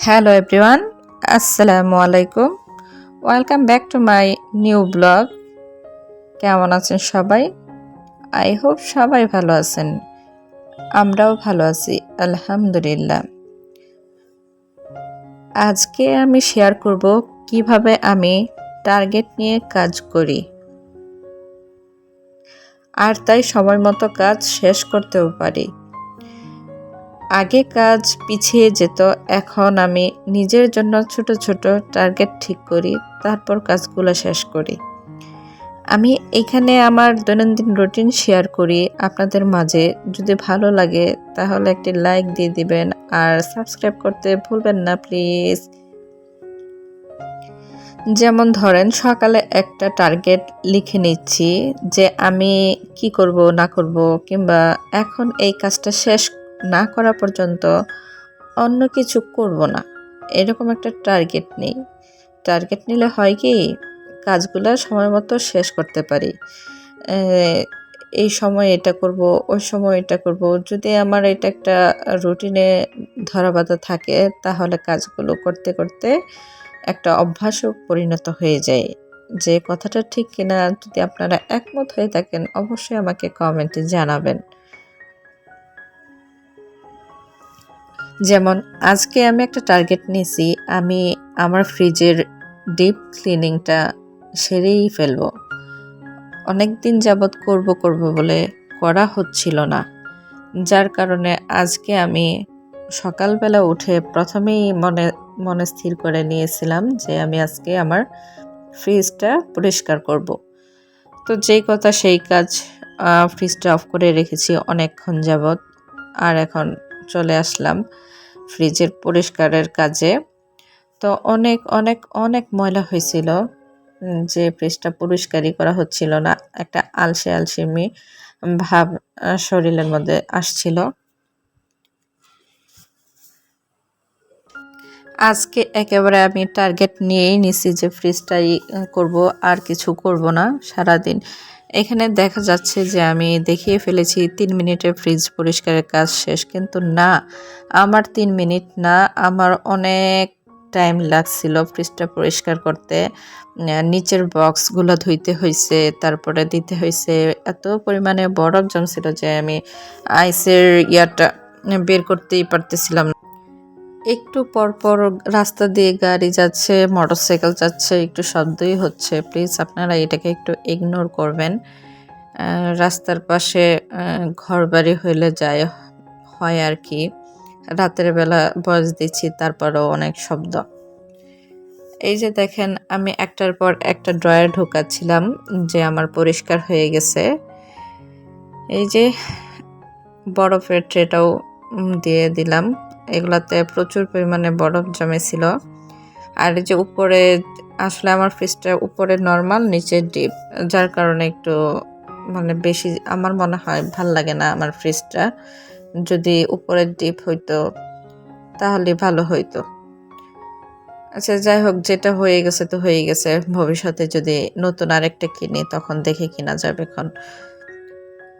Hello everyone আসসালামু আলাইকুম welcome back to my new blog কেমন আছেন সবাই? আই হোপ সবাই ভালো আছেন। আমরাও ভালো আছি, আলহামদুলিল্লাহ। আজকে আমি শেয়ার করব কীভাবে আমি টার্গেট নিয়ে কাজ করি। আর তাই সময় মতো কাজ শেষ করতেও পারি। আগে কাজ পিছিয়ে যেত, এখন আমি নিজের জন্য ছোট ছোট টার্গেট ঠিক করি, তারপর কাজগুলো শেষ করি। আমি এখানে আমার দৈনন্দিন রুটিন শেয়ার করি। আপনাদের মাঝে যদি ভালো লাগে, তাহলে একটি লাইক দিয়ে দিবেন আর সাবস্ক্রাইব করতে ভুলবেন না প্লিজ যেমন ধরেন, সকালে একটা টার্গেট লিখে নিচ্ছি যে আমি কি করব, না করব, কিংবা এখন এই কাজটা শেষ না করা পর্যন্ত অন্য কিছু করব না। এরকম একটা টার্গেট নেই। টার্গেট নিলে হয় কি, কাজগুলো সময় মতো শেষ করতে পারি। এই সময় এটা করব, ওই সময় এটা করব। যদি আমার এটা একটা রুটিনে ধরাবাধা থাকে, তাহলে কাজগুলো করতে করতে একটা অভ্যাসও পরিণত হয়ে যায়। যে কথাটা ঠিক কিনা যদি আপনারা একমত হয়ে থাকেন, অবশ্যই আমাকে কমেন্টে জানাবেন। যেমন, আজকে আমি একটা টার্গেট নিয়েছি আমি আমার ফ্রিজের ডিপ ক্লিনিংটা সেরেই ফেলব। অনেক দিন যাবৎ করব করব বলে করা হচ্ছিল না। যার কারণে আজকে আমি সকালবেলা উঠে প্রথমেই মনে মনে স্থির করে নিয়েছিলাম যে আমি আজকে আমার ফ্রিজটা পরিষ্কার করব। তো যেই কথা সেই কাজ ফ্রিজটা অফ করে রেখেছি অনেকক্ষণ যাবৎ। আর এখন চলে আসলাম ফ্রিজের পরিষ্কারের কাজে। তো অনেক অনেক অনেক ময়লা হয়েছিল যে ফ্রিজটা পরিষ্কারই করা হচ্ছিল না। একটা আলসে আলসেমি ভাব শরীরের মধ্যে আসছিল। আজকে একেবারে আমি টার্গেট নিয়েই নিছি যে ফ্রিজটাই করব, আর কিছু করব না। সারাদিন এখানে দেখা যাচ্ছে যে আমি দেখিয়ে ফেলেছি তিন মিনিটে ফ্রিজ পরিষ্কারের কাজ শেষ, কিন্তু না, আমার তিন মিনিট না, আমার অনেক টাইম লাগছিল ফ্রিজটা পরিষ্কার করতে। নিচের বক্সগুলো ধুইতে হয়েছে তারপরে দিতে হয়েছে এত পরিমাণে বরফ জমছিল যে আমি আইসের ইয়াটা বের করতেই পারতেছিলাম একটু পরপর রাস্তা দিয়ে গাড়ি যাচ্ছে, মোটরসাইকেল যাচ্ছে, একটু শব্দই হচ্ছে। প্লিজ আপনারা এটাকে একটু ইগনোর করবেন। রাস্তার পাশে ঘর বাড়ি হইলে যায়, হয় আর কি। রাতের বেলা বয়স দিচ্ছি, তারপরেও অনেক শব্দ। এই যে দেখেন, আমি একটার পর একটা ড্রয়ার ঢোকাচ্ছিলাম যে আমার পরিষ্কার হয়ে গেছে। এই যে বরফের ট্রেটাও দিয়ে দিলাম। এগুলাতে প্রচুর পরিমাণে বরফ জমেছিল। আর যে উপরে, আসলে আমার ফ্রিজটা উপরে নর্মাল নিচে ডিপ যার কারণে একটু মানে বেশি আমার মনে হয় ভালো লাগে না আমার ফ্রিজটা যদি উপরের ডিপ হইতো, তাহলে ভালো হইতো। আচ্ছা যাই হোক, যেটা হয়ে গেছে তো হয়ে গেছে। ভবিষ্যতে যদি নতুন আরেকটা কিনি, তখন দেখে কিনা যাবে এখন।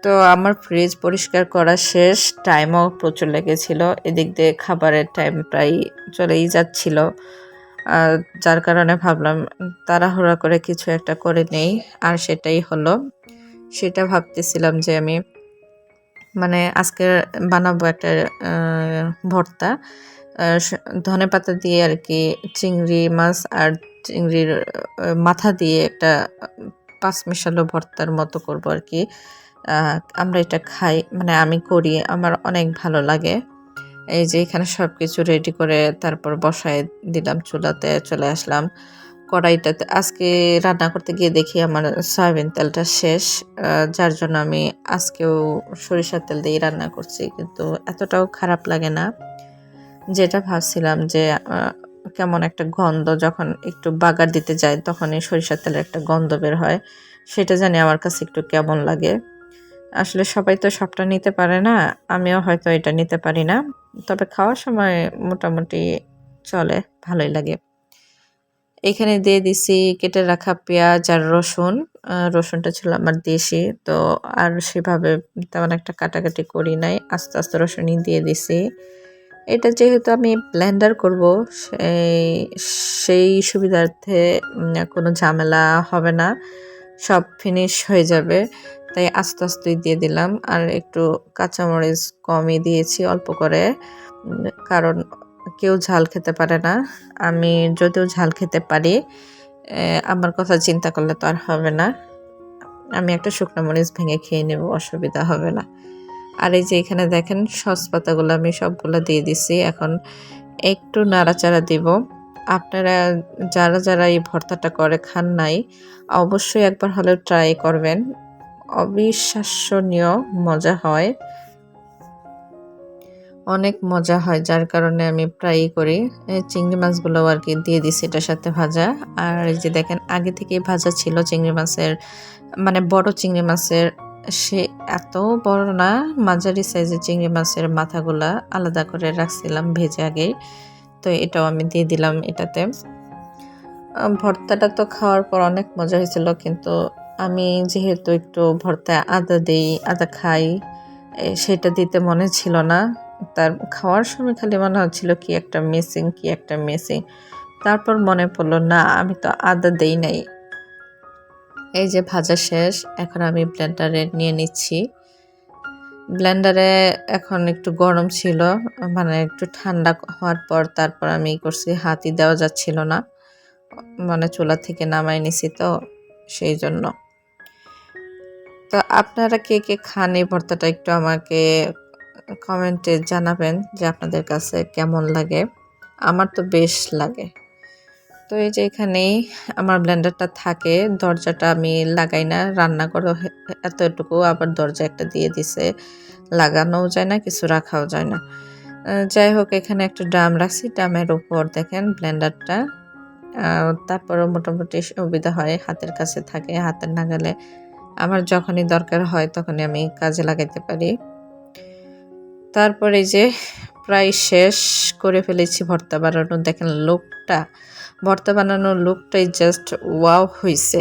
তো আমার ফ্রিজ পরিষ্কার করা শেষ টাইমও প্রচুর লেগেছিল। এদিক দিয়ে খাবারের টাইম প্রায় চলেই যাচ্ছিল। যার কারণে ভাবলাম তাড়াহুড়া করে কিছু একটা করে নেই। আর সেটাই হলো, সেটা ভাবতেছিলাম যে আমি মানে আজকে বানাবো একটা ভর্তা। ধনে পাতা দিয়ে আর কি চিংড়ি মাছ আর চিংড়ির মাথা দিয়ে একটা পাঁচ মিশালো ভর্তার মতো করব আর কি। আমরা এটা খাই মানে আমি করি, আমার অনেক ভালো লাগে। এই যে এখানে সব কিছু রেডি করে তারপর বসায় দিলাম চুলাতে, চলে আসলাম কড়াইটাতে। আজকে রান্না করতে গিয়ে দেখি আমার সয়াবিন তেলটা শেষ যার জন্য আমি আজকেও সরিষার তেল দিয়ে রান্না করছি, কিন্তু এতটাও খারাপ লাগে না। যেটা ভাবছিলাম যে কেমন একটা গন্ধ যখন একটু বাগার দিতে যায়, তখনই সরিষার তেলের একটা গন্ধ বের হয়, সেটা জানি আমার কাছে একটু কেমন লাগে। আসলে সবাই তো সবটা নিতে পারে না, আমিও হয়তো এটা নিতে পারি না। তবে খাওয়ার সময় মোটামুটি চলে, ভালোই লাগে। এখানে দিয়ে দিছি কেটে রাখা পেঁয়াজ আর রসুন। রসুনটা ছিল আমার দেশি, তো আর সেভাবে তেমন একটা কাটাকাটি করি নাই। আস্তে আস্তে রসুনই দিয়ে দিছি। এটা যেহেতু আমি ব্লেন্ডার করব, সেই সেই সুবিধার্থে কোনো ঝামেলা হবে না। সব ফিনিশ হয়ে যাবে। তাই আস্তে আস্তে দিয়ে দিলাম আর একটু কাঁচামরিচ কমই দিয়েছি অল্প করে কারণ কেউ ঝাল খেতে পারে না। আমি যদিও ঝাল খেতে পারি আমার কথা চিন্তা করলে তো আর হবে না। আমি একটা শুকনো মরিচ ভেঙে খেয়ে নেব, অসুবিধা হবে না। আর এই যে এখানে দেখেন সস পাতাগুলো আমি সবগুলো দিয়ে দিছি, এখন একটু নাড়াচাড়া দিব। আপনারা যারা যারা এই ভর্তাটা করে খান নাই, অবশ্যই একবার হলেও ট্রাই করবেন। অবিশ্বাসনীয় মজা হয়। অনেক মজা হয়, যার কারণে আমি প্রায়ই করি। চিংড়ি মাছগুলো আর কি দিয়ে দিছি এটার সাথে ভাজা। আর এই যে দেখেন, আগে থেকেই ভাজা ছিল চিংড়ি মাছের মানে বড় চিংড়ি মাছের। সে এত বড় না, মাঝারি সাইজের চিংড়ি মাছের মাথাগুলা আলাদা করে রাখছিলাম ভেজে আগেই। তো এটাও আমি দিয়ে দিলাম এটাতে। ভর্তাটা তো খাওয়ার পর অনেক মজা হয়েছিল, কিন্তু আমি যেহেতু একটু ভর্তায় আদা দিই, আদা খাই সেটা দিতে মনে ছিল না। তার খাওয়ার সময় খালি মনে হচ্ছিল কি একটা মিসিং কি একটা মিসিং তারপর মনে পড়ল, না, আমি তো আদা দেই নাই। এই যে ভাজা শেষ, এখন আমি ব্লেন্ডারে নিয়ে নিচ্ছি। ব্লেন্ডারে এখন একটু গরম ছিল মানে একটু ঠান্ডা হওয়ার পর তারপর আমি করছি হাতি দেওয়া যাচ্ছিল না। মানে চুলা থেকে নামাই নিছি তো, সেই জন্য। তো আপনারা কে কে খান এই ভর্তাটা একটু আমাকে কমেন্টে জানাবেন যে আপনাদের কাছে কেমন লাগে। আমার তো বেশ লাগে। তো এই যে এখানেই আমার ব্লেন্ডারটা থাকে, দরজাটা আমি লাগাই না, রান্না করো এতটুকু আবার দরজা একটা দিয়ে দিছে। লাগানোও যায় না, কিছু রাখাও যায় না। যাই হোক, এখানে একটা ড্রাম রাখছি। ড্রামের উপর দেখেন ব্লেন্ডারটা। তারপরে মোটামুটি সুবিধা হয়, হাতের কাছে থাকে, হাতের নাগালে আমার যখনই দরকার হয় তখনই আমি কাজে লাগাইতে পারি। তারপরে যে প্রায় শেষ করে ফেলেছি ভর্তা বানানো। দেখেন লোকটা, ভর্তা বানানোর লুকটাই জাস্ট ওয়াও হয়েছে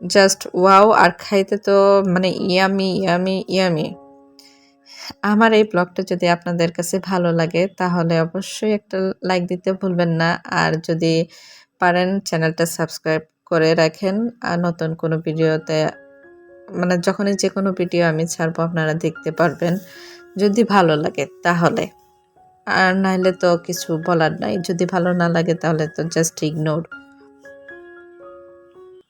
জাস্ট ওয়াও আর খাইতে তো মানে ইয়ামি ইয়ামি ইয়ামি। আমার এই ব্লগটা যদি আপনাদের কাছে ভালো লাগে তাহলে অবশ্যই একটা লাইক দিতে ভুলবেন না। আর যদি পারেন চ্যানেলটা সাবস্ক্রাইব করে রাখেন। আর নতুন কোনো ভিডিওতে মানে যখনই যে কোনো ভিডিও আমি ছাড়বো, আপনারা দেখতে পারবেন। যদি ভালো লাগে, তাহলে। আর নাহলে তো কিছু বলার নাই। যদি ভালো না লাগে, তাহলে তো জাস্ট ইগনোর